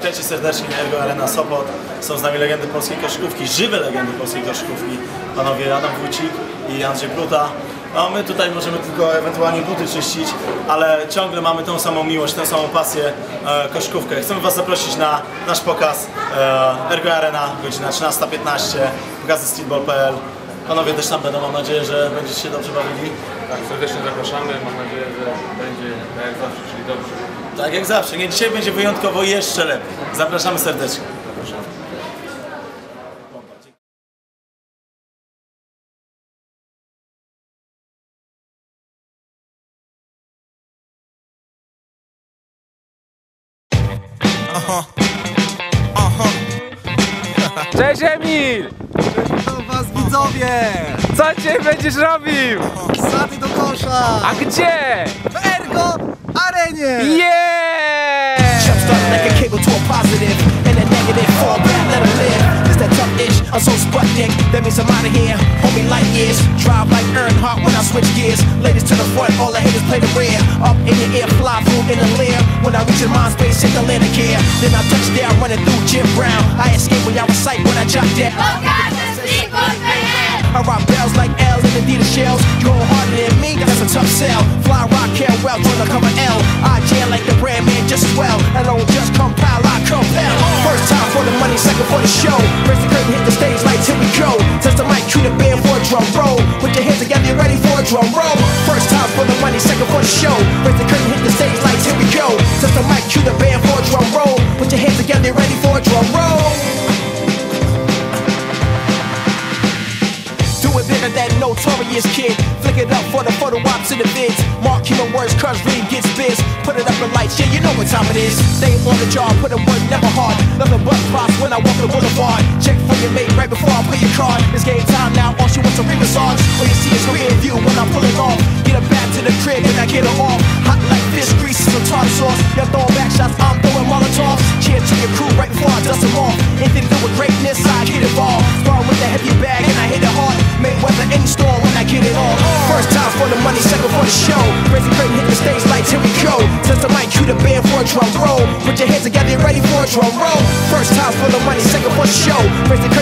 Witajcie serdecznie, Ergo Arena Sopot. Są z nami legendy polskiej koszykówki, żywe legendy polskiej koszykówki. Panowie Adam Wójcik i Andrzej Pluta. No my tutaj możemy tylko ewentualnie buty czyścić, ale ciągle mamy tą samą miłość, tę samą pasję, e, koszykówkę. Chcemy Was zaprosić na nasz pokaz e, Ergo Arena, godzina 13.15, pokazy streetball.pl. Panowie też tam będą, mam nadzieję, że będziecie się dobrze bawili. Tak, serdecznie zapraszamy. Mam nadzieję, że będzie tak jak zawsze, czyli dobrze. Tak jak zawsze, nie dzisiaj będzie wyjątkowo jeszcze lepiej. Zapraszamy serdecznie. Zapraszamy. Cześć Emil! Do was widzowie! Co dzisiaj będziesz robił? Sady do kosza! A gdzie? W Ergo Arenie! Yeah! Jumpstart like a cable to a positive and a negative. Fall back, let 'em live. It's that tough ish. I'm so Sputnik. That means I'm out of here. Homie light years. Drive like Earnhardt when I switch gears. Ladies to the front, all the haters play the rear. Up in your ear, fly through in the lair. When I reach in mind space, hit the landing gear. Then I touch down, running through Jim Brown. I escape when y'all recite when I jot down. Oh, I rock bells like L's and Adidas shells. You go harder than me, that's a tough sell. Fly rock, care well, join the cover L. I jam like the brand man just as well. I don't just compile, I compel. First time for the money, second for the show. Raise the curtain, hit the stage lights, here we go. Test the mic, cue the band for a drum roll. Put your hands together, you ready for a drum roll. First time for the money, second for the show. Raise the curtain, hit the stage lights, here we go. Test the mic, cue the band for a drum roll. Bigger than notorious kid. Flick it up for the photo ops in the vids. Mark human words, cuz really gets biz. Put it up in lights, yeah, you know what time it is. Stay on the job, put in work, never hard. Nothing but props when I walk the boulevard. Check for your mate right before I pay your card. It's game time now, all she wants a ring massage. Show. Raise the curtain, hit the stage lights, here we go. Test the mic, cue the band for a drum roll. Put your hands together, ready for a drum roll. First time for the money, second for the show. Raise the curtain,